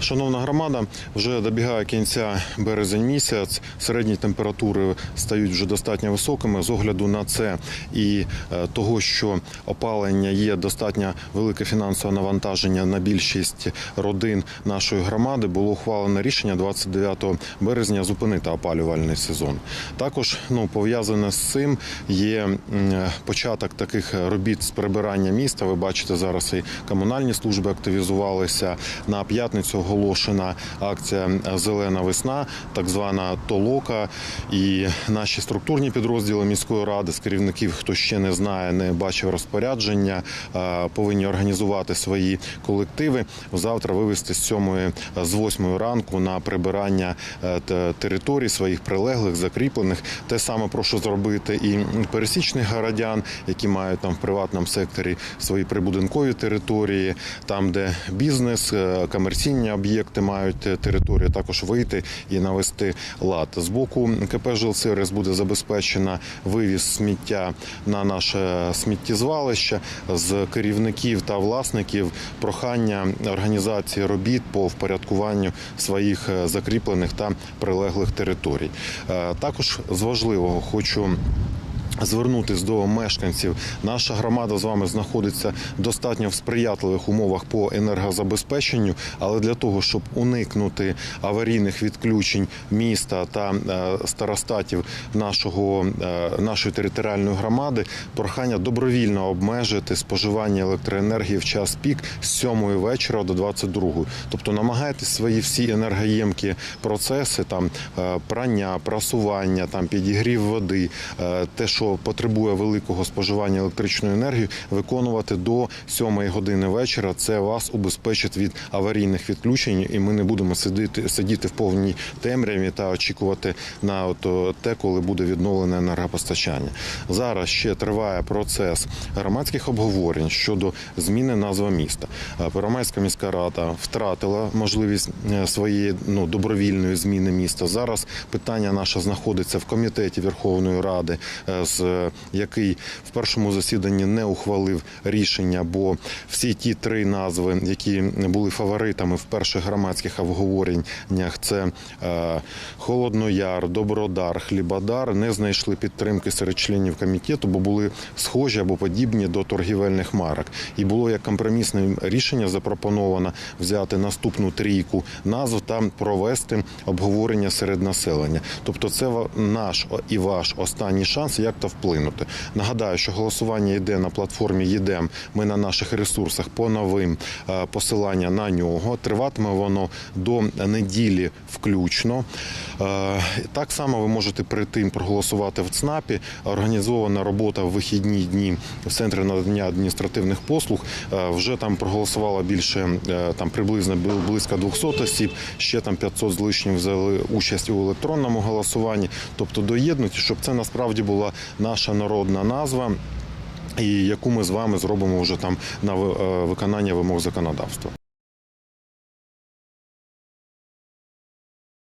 Шановна громада, вже добігає кінця березень місяць. Середні температури стають вже достатньо високими. З огляду на це і е, того, що опалення є достатньо велике фінансове навантаження на більшість родин нашої громади, було ухвалено рішення 29 березня зупинити опалювальний сезон. Також ну пов'язане з цим є початок таких робіт з прибирання міста. Ви бачите зараз і комунальні служби активізувалися на п'ятницю. Оголошена акція Зелена весна, так звана толока. І наші структурні підрозділи міської ради з керівників, хто ще не знає, не бачив розпорядження, е, повинні організувати свої колективи. Завтра вивести з 7 з 8 ранку на прибирання е, територій своїх прилеглих, закріплених. Те саме прошу зробити і пересічних городян, які мають там в приватному секторі свої прибудинкові території, там, де бізнес, е, комерційні об'єкти мають е, територію, також вийти і навести лад. З боку КП «Жилсервіс» буде забезпечено вивіз сміття на наше сміттєзвалище з керівників та власників прохання організації робіт по впорядкуванню своїх е, закріплених та прилеглих територій. Е, Також з важливого хочу. Звернутись до мешканців. Наша громада з вами знаходиться достатньо в сприятливих умовах по енергозабезпеченню, але для того, щоб уникнути аварійних відключень міста та е, старостатів нашого, е, нашої територіальної громади, прохання добровільно обмежити споживання електроенергії в час пік з 7 вечора до 22. Тобто намагайтесь свої всі енергоємкі процеси, там е, прання, прасування, там підігрів води, те, що потребує великого споживання електричної енергії, виконувати до 7 години вечора. Це вас убезпечить від аварійних відключень, і ми не будемо сидіти, сидіти в повній темряві та очікувати на от, те, коли буде відновлене енергопостачання. Зараз ще триває процес громадських обговорень щодо зміни назви міста. Е, Первомайська міська рада втратила можливість е, своєї ну, добровільної зміни міста. Зараз питання наше знаходиться в комітеті Верховної Ради, е, з який в першому засіданні не ухвалив рішення, бо всі ті три назви, які були фаворитами в перших громадських обговореннях, це е, Холоднояр, Добродар, Хлібодар, не знайшли підтримки серед членів комітету, бо були схожі або подібні до торгівельних марок. І було як компромісне рішення запропоновано взяти наступну трійку назв та провести обговорення серед населення. Тобто, це наш і ваш останній шанс як то вплинути. Нагадаю, що голосування йде на платформі ЄДЕМ. Ми на наших ресурсах по новим е, посилання на нього. Триватиме воно до неділі включно. Е, Так само ви можете прийти проголосувати в ЦНАПі. Організована робота в вихідні дні в центрі надання адміністративних послуг. Е, Вже там проголосувало більше там приблизно близько 200 осіб. Ще там 500 з лишнім взяли участь у електронному голосуванні. Тобто доєднуйте, щоб це насправді була наша народна назва. І яку ми з вами зробимо вже там на е, виконання вимог законодавства.